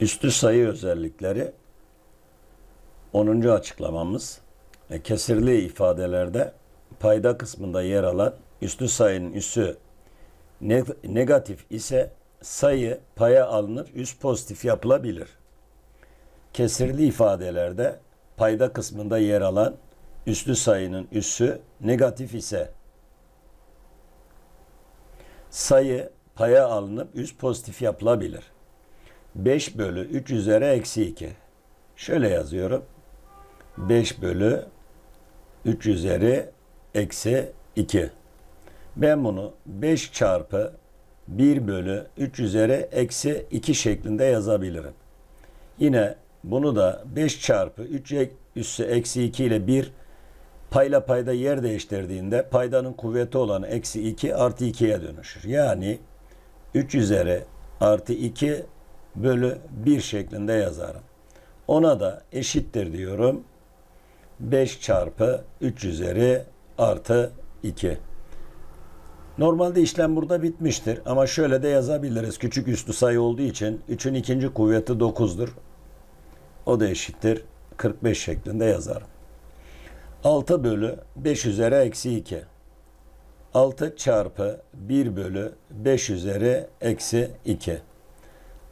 Üstü sayı özellikleri 10. açıklamamız e, kesirli ifadelerde payda kısmında yer alan üstü sayının üssü ne- negatif ise sayı paya alınıp üst pozitif yapılabilir. Kesirli ifadelerde payda kısmında yer alan üslü sayının üssü negatif ise sayı paya alınıp üst pozitif yapılabilir. 5 bölü 3 üzeri eksi 2. Şöyle yazıyorum. 5 bölü 3 üzeri eksi 2. Ben bunu 5 çarpı 1 bölü 3 üzeri eksi 2 şeklinde yazabilirim. Yine bunu da 5 çarpı 3 ek- üssü eksi 2 ile 1 payla payda yer değiştirdiğinde paydanın kuvveti olan eksi 2 artı 2'ye dönüşür. Yani 3 üzeri artı 2 bölü 1 şeklinde yazarım. Ona da eşittir diyorum. 5 çarpı 3 üzeri artı 2. Normalde işlem burada bitmiştir ama şöyle de yazabiliriz. Küçük üslü sayı olduğu için 3'ün ikinci kuvveti 9'dur. O da eşittir 45 şeklinde yazarım. 6 bölü 5 üzeri eksi 2. 6 çarpı 1 bölü 5 üzeri eksi 2.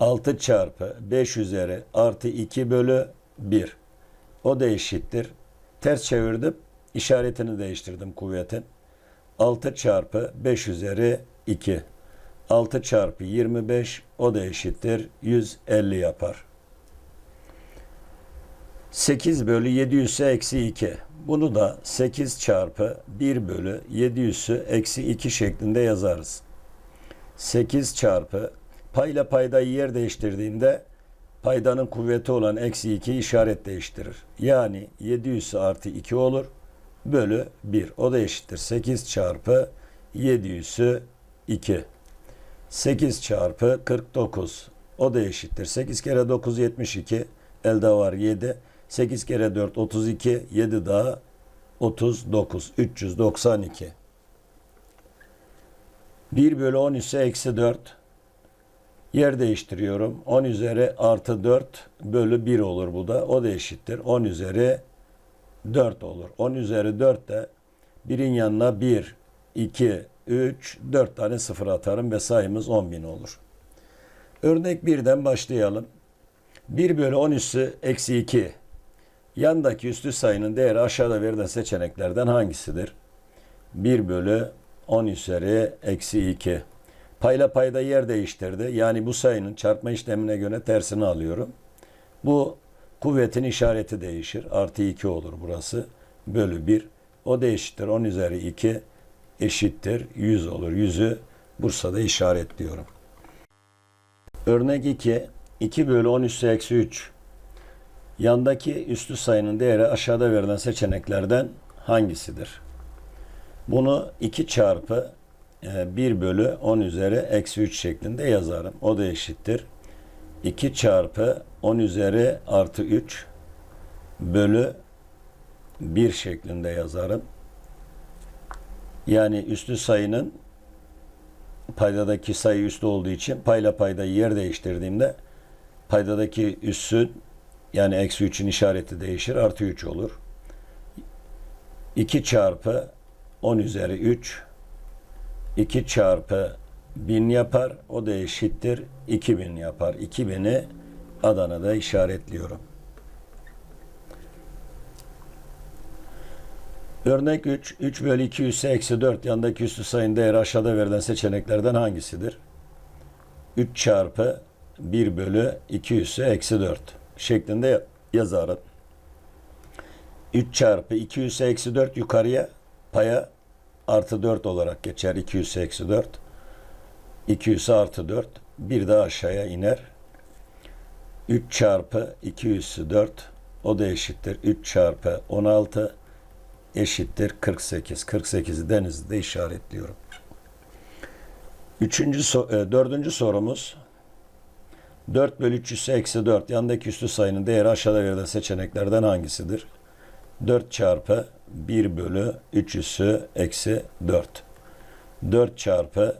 6 çarpı 5 üzeri artı 2 bölü 1. O da eşittir. Ters çevirdim. işaretini değiştirdim kuvvetin. 6 çarpı 5 üzeri 2. 6 çarpı 25 o da eşittir. 150 yapar. 8 bölü 7 üssü eksi 2. Bunu da 8 çarpı 1 bölü 7 üssü eksi 2 şeklinde yazarız. 8 çarpı payla paydayı yer değiştirdiğinde paydanın kuvveti olan eksi 2 işaret değiştirir. Yani 7 üssü artı 2 olur bölü 1. O da eşittir. 8 çarpı 7 üssü 2. 8 çarpı 49. O da eşittir. 8 kere 9 72. Elde var 7. 8 kere 4 32. 7 daha 39. 392. 1 bölü 10 ise eksi 4. Yer değiştiriyorum. 10 üzeri artı 4 bölü 1 olur bu da. O da eşittir. 10 üzeri 4 olur. 10 üzeri 4 de birin yanına 1, 2, 3, 4 tane sıfır atarım ve sayımız 10.000 olur. Örnek 1'den başlayalım. 1 bölü 10 üssü eksi 2. Yandaki üslü sayının değeri aşağıda verilen seçeneklerden hangisidir? 1 bölü 10 üzeri eksi 2. Payla payda yer değiştirdi. Yani bu sayının çarpma işlemine göre tersini alıyorum. Bu kuvvetin işareti değişir. Artı 2 olur burası. Bölü 1. O da eşittir. 10 üzeri 2 eşittir. 100 olur. 100'ü Bursa'da işaretliyorum. Örnek 2. 2 bölü 10 üssü eksi 3. Yandaki üslü sayının değeri aşağıda verilen seçeneklerden hangisidir? Bunu 2 çarpı 1 bölü 10 üzeri eksi 3 şeklinde yazarım. O da eşittir. 2 çarpı 10 üzeri artı 3 bölü 1 şeklinde yazarım. Yani üslü sayının paydadaki sayı üslü olduğu için payla payda yer değiştirdiğimde paydadaki üssün yani eksi 3'ün işareti değişir. Artı 3 olur. 2 çarpı 10 üzeri 3 2 çarpı 1000 yapar. O da eşittir 2000 yapar. 2000'i Adana'da işaretliyorum. Örnek 3. 3 bölü 2 üssü eksi 4. Yandaki üssü sayının değeri aşağıda verilen seçeneklerden hangisidir? 3 çarpı 1 bölü 2 üssü eksi 4 şeklinde yazarım. 3 çarpı 2 üssü eksi 4 yukarıya paya artı 4 olarak geçer. 2 üssü eksi 4. 2 üssü artı 4. Bir de aşağıya iner. 3 çarpı 2 üssü 4. O da eşittir. 3 çarpı 16 eşittir 48. 48'i denizde işaretliyorum. Üçüncü, e, dördüncü sorumuz 4 bölü 3 üssü eksi 4. Yandaki üslü sayının değeri aşağıda verilen seçeneklerden hangisidir? 4 çarpı 1 bölü 3 üssü eksi 4. 4 çarpı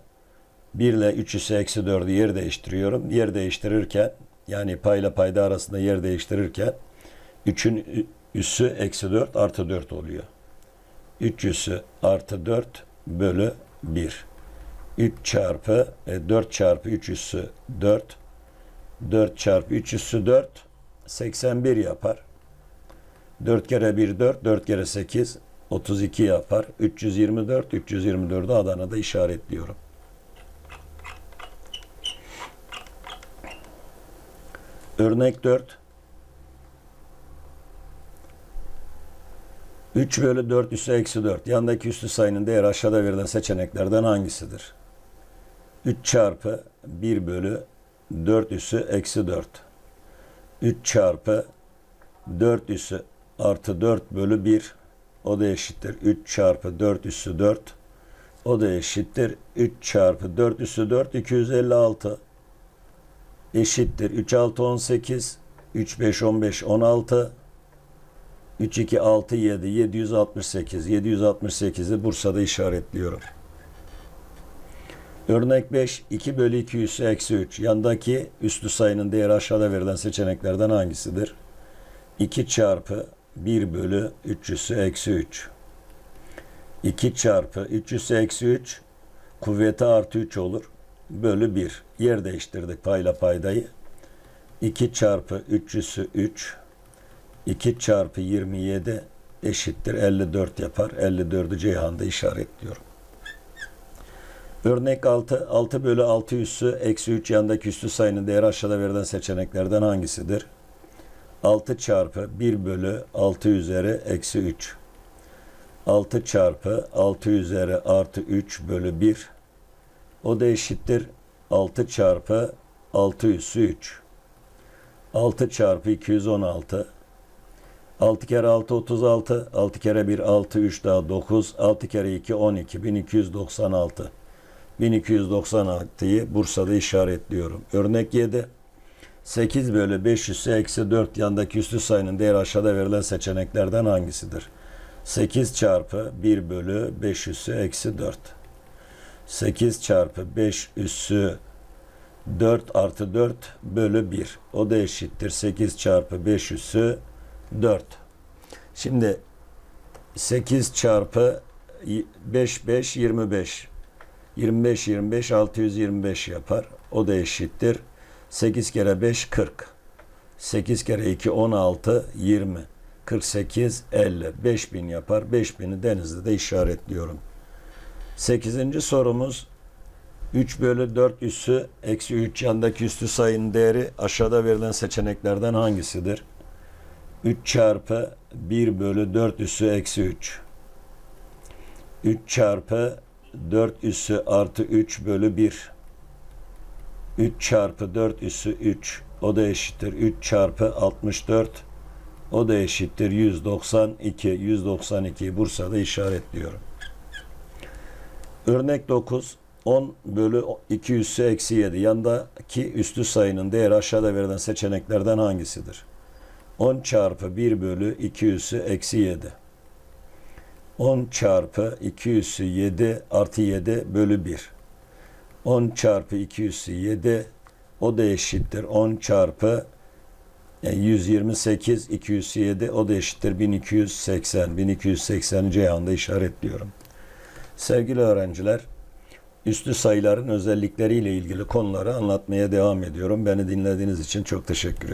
1 ile 3 üssü eksi 4'ü yer değiştiriyorum. Yer değiştirirken yani payla payda arasında yer değiştirirken 3'ün üssü eksi 4 artı 4 oluyor. 3 üssü artı 4 bölü 1. 3 çarpı e, 4 çarpı 3 üssü 4. 4 çarpı 3 üssü 4 81 yapar. 4 kere 1 4, 4 kere 8 32 yapar. 324, 324'ü Adana'da işaretliyorum. Örnek 4. 3 bölü 4 üssü eksi 4. Yandaki üstü sayının değeri aşağıda verilen seçeneklerden hangisidir? 3 çarpı 1 bölü 4 üssü eksi 4. 3 çarpı 4 üssü artı 4 bölü 1. O da eşittir. 3 çarpı 4 üssü 4. O da eşittir. 3 çarpı 4 üssü 4 256 eşittir. 3 6 18 3 5 15 16 3 2 6 7 768 768'i Bursa'da işaretliyorum. Örnek 5 2 bölü 2 üssü eksi 3 yandaki üslü sayının değeri aşağıda verilen seçeneklerden hangisidir? 2 çarpı 1 bölü 3 üssü eksi 3 2 çarpı 3 üssü eksi 3 kuvveti artı 3 olur bölü 1 yer değiştirdik payla paydayı 2 çarpı 3 üssü 3 2 çarpı 27 eşittir 54 yapar. 54'ü Ceyhan'da işaretliyorum. Örnek 6. 6 bölü 6 üssü eksi 3 yandaki üstü sayının değeri aşağıda verilen seçeneklerden hangisidir? 6 çarpı 1 bölü 6 üzeri eksi 3. 6 çarpı 6 üzeri artı 3 bölü 1. O da eşittir 6 çarpı 6 üssü 3. 6 çarpı 216 6 kere 6 36, 6 kere 1 6, 3 daha 9, 6 kere 2 12, 1296. 1296'yı Bursa'da işaretliyorum. Örnek 7. 8 bölü 5 üssü eksi 4 yandaki üstü sayının değeri aşağıda verilen seçeneklerden hangisidir? 8 çarpı 1 bölü 5 üssü eksi 4. 8 çarpı 5 üssü 4 artı 4 bölü 1. O da eşittir. 8 çarpı 5 üssü 4. Şimdi 8 çarpı 5 5 25. 25 25 625 yapar. O da eşittir. 8 kere 5 40. 8 kere 2 16 20. 48 50. 5000 yapar. 5000'i denizde işaretliyorum. 8. sorumuz 3 bölü 4 üssü eksi 3 yandaki üstü sayının değeri aşağıda verilen seçeneklerden hangisidir? 3 çarpı 1 bölü 4 üssü eksi 3. 3 çarpı 4 üssü artı 3 bölü 1. 3 çarpı 4 üssü 3. O da eşittir. 3 çarpı 64. O da eşittir. 192. 192'yi Bursa'da işaretliyorum. Örnek 9. 10 bölü 2 üssü eksi 7. Yandaki üstü sayının değeri aşağıda verilen seçeneklerden hangisidir? 10 çarpı 1 bölü 2 üssü eksi 7. 10 çarpı 2 üssü 7 artı 7 bölü 1. 10 çarpı 2 üssü 7 o da eşittir. 10 çarpı yani 128 2 üssü 7 o da eşittir 1280. 1280'i Ceyhan'da işaretliyorum. Sevgili öğrenciler, üstü sayıların özellikleriyle ilgili konuları anlatmaya devam ediyorum. Beni dinlediğiniz için çok teşekkür ederim.